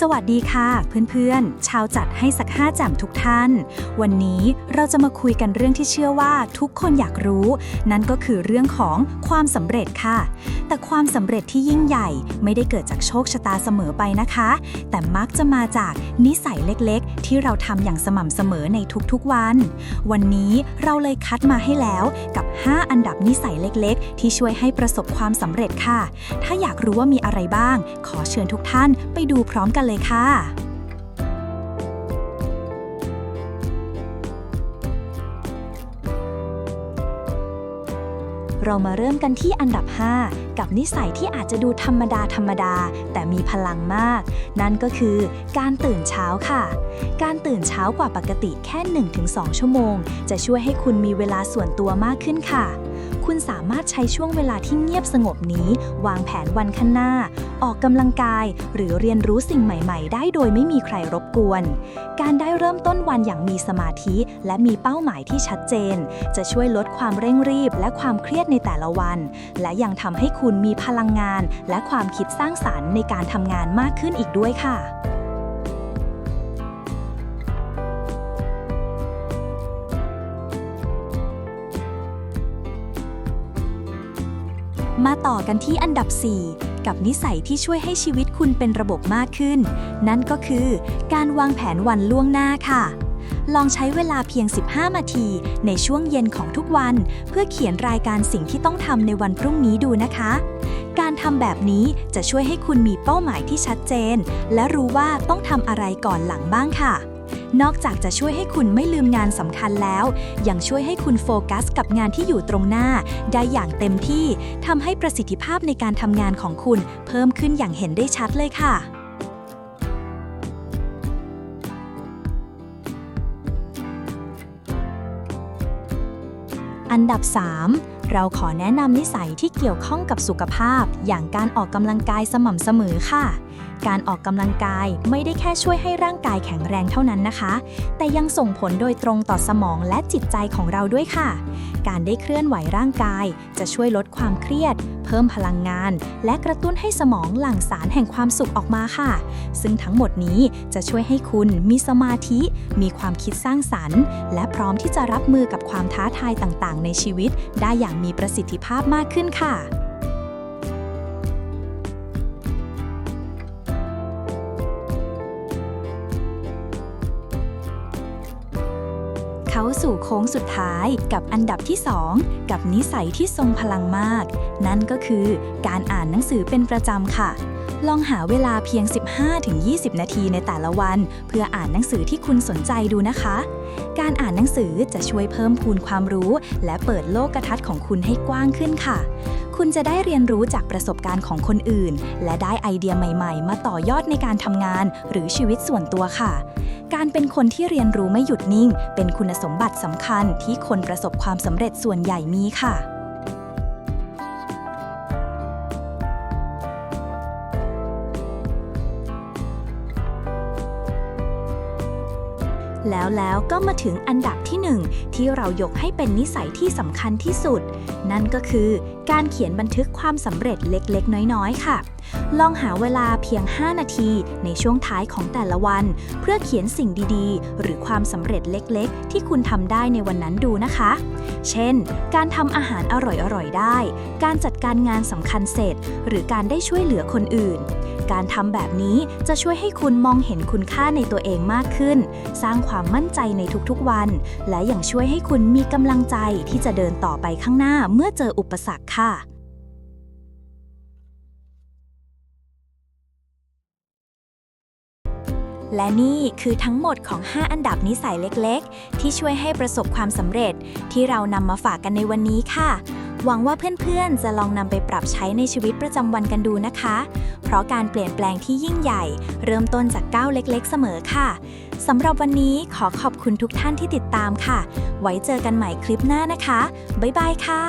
สวัสดีค่ะเพื่อนๆ ชาวจัดให้สักห้าแจ่มทุกท่าน วันนี้เราจะมาคุยกันเรื่องที่เชื่อว่าทุกคนอยากรู้ นั่นก็คือเรื่องของความสำเร็จค่ะ แต่ความสำเร็จที่ยิ่งใหญ่ไม่ได้เกิดจากโชคชะตาเสมอไปนะคะ แต่มักจะมาจากนิสัยเล็กๆ ที่เราทำอย่างสม่ำเสมอในทุกๆวัน วันนี้เราเลยคัดมาให้แล้วกับ 5 อันดับนิสัยเล็กๆ ที่ช่วยให้ประสบความสำเร็จค่ะ ถ้าอยากรู้ว่ามีอะไรบ้าง ขอเชิญทุกท่านไปดูพร้อมกันเลยค่ะ เรามาเริ่มกันที่อันดับ 5 กับนิสัยที่อาจจะดูธรรมดาธรรมดา แต่มีพลังมาก นั่นก็คือการตื่นเช้าค่ะ การตื่นเช้ากว่าปกติแค่ 1-2 ชั่วโมง จะช่วยให้คุณมีเวลาส่วนตัวมากขึ้นค่ะ คุณสามารถใช้ช่วงเวลาที่เงียบสงบนี้ วางแผนวันข้างหน้า ออกกำลังกาย หรือเรียนรู้สิ่งใหม่ ๆ ได้โดยไม่มีใครรบกวน การได้เริ่มต้นวันอย่างมีสมาธิ และมีเป้าหมายที่ชัดเจน จะช่วยลดความเร่งรีบ และความเครียดในแต่ละวัน และยังทำให้คุณมีพลังงาน และความคิดสร้างสรรค์ในการทำงานมากขึ้นอีกด้วยค่ะ มาต่อกันที่อันดับ 4 กับนิสัยที่ช่วยให้ชีวิตคุณเป็นระบบมากขึ้น นั่นก็คือการวางแผนวันล่วงหน้าค่ะ ลองใช้เวลาเพียง 15 นาที ในช่วงเย็นของทุกวัน เพื่อเขียนรายการสิ่งที่ต้องทำในวันพรุ่งนี้ดูนะคะ การทำแบบนี้จะช่วยให้คุณมีเป้าหมายที่ชัดเจน และรู้ว่าต้องทำอะไรก่อนหลังบ้างค่ะ นอกจากจะช่วยให้คุณไม่ลืมงานสำคัญแล้ว ยังช่วยให้คุณโฟกัสกับงานที่อยู่ตรงหน้า ได้อย่างเต็มที่ทำให้ประสิทธิภาพในการทำงานของคุณเพิ่มขึ้นอย่างเห็นได้ชัดเลยค่ะอันดับ 3 เราขอแนะนำนิสัยที่เกี่ยวข้องกับสุขภาพ อย่างการออกกำลังกายสม่ำเสมอค่ะ การออกกำลังกายไม่ได้แค่ช่วยให้ร่างกายแข็งแรงเท่านั้นนะคะ แต่ยังส่งผลโดยตรงต่อสมองและจิตใจของเราด้วยค่ะ การได้เคลื่อนไหวร่างกาย จะช่วยลดความเครียด เพิ่มพลังงาน และกระตุ้นให้สมองหลั่งสารแห่งความสุขออกมาค่ะ ซึ่งทั้งหมดนี้จะช่วยให้คุณมีสมาธิ มีความคิดสร้างสรรค์ และพร้อมที่จะรับมือกับความท้าทายต่างๆ ในชีวิตได้อย่างมีประสิทธิภาพมากขึ้นค่ะ เขาสู่โค้งสุดท้ายกับอันดับที่ 2 กับนิสัยที่ทรงพลังมาก นั่นก็คือการอ่านหนังสือเป็นประจำค่ะ ลองหาเวลาเพียง 15-20 นาทีในแต่ละวัน เพื่ออ่านหนังสือที่คุณสนใจดูนะคะ การอ่านหนังสือจะช่วยเพิ่มพูนความรู้ และเปิดโลกทัศน์ของคุณให้กว้างขึ้นค่ะ คุณจะได้เรียนรู้จากประสบการณ์ของคนอื่น และได้ไอเดียใหม่ ๆ มาต่อยอดในการทำงาน หรือชีวิตส่วนตัวค่ะ การเป็นคนที่เรียนรู้ไม่หยุดนิ่ง เป็นคุณสมบัติสำคัญที่คนประสบความสำเร็จส่วนใหญ่มีค่ะ แล้วแล้วก็มาถึงอันดับที่หนึ่งที่เรายกให้เป็นนิสัยที่สำคัญที่สุด นั่นก็คือการเขียนบันทึกความสำเร็จเล็กๆ น้อยๆ ค่ะ ลองหาเวลาเพียง 5 นาทีในช่วงท้ายของแต่ละวัน เพื่อเขียนสิ่งดีๆ หรือความสำเร็จเล็กๆ ที่คุณทำได้ในวันนั้นดูนะคะ เช่น การทำอาหารอร่อยๆได้ การจัดการงานสำคัญเสร็จ หรือการได้ช่วยเหลือคนอื่น การทำแบบนี้จะช่วยให้คุณมองเห็นคุณค่าในตัวเองมากขึ้น สร้างความมั่นใจในทุกๆวัน และยังช่วยให้คุณมีกำลังใจที่จะเดินต่อไปข้างหน้าเมื่อเจออุปสรรคค่ะ และนี่คือทั้งหมดของ 5 อันดับนิสัยเล็กๆ ที่ช่วยให้ประสบความสำเร็จ ที่เรานำมาฝากกันในวันนี้ค่ะ หวังว่าเพื่อนๆ จะลองนำไปปรับใช้ในชีวิตประจำวันกันดูนะคะ เพราะการเปลี่ยนแปลงที่ยิ่งใหญ่ เริ่มต้นจากก้าวเล็กๆ เสมอค่ะสำหรับวันนี้ขอขอบคุณทุกท่านที่ติดตามค่ะ ไว้เจอกันใหม่คลิปหน้านะคะ บ๊ายบายค่ะ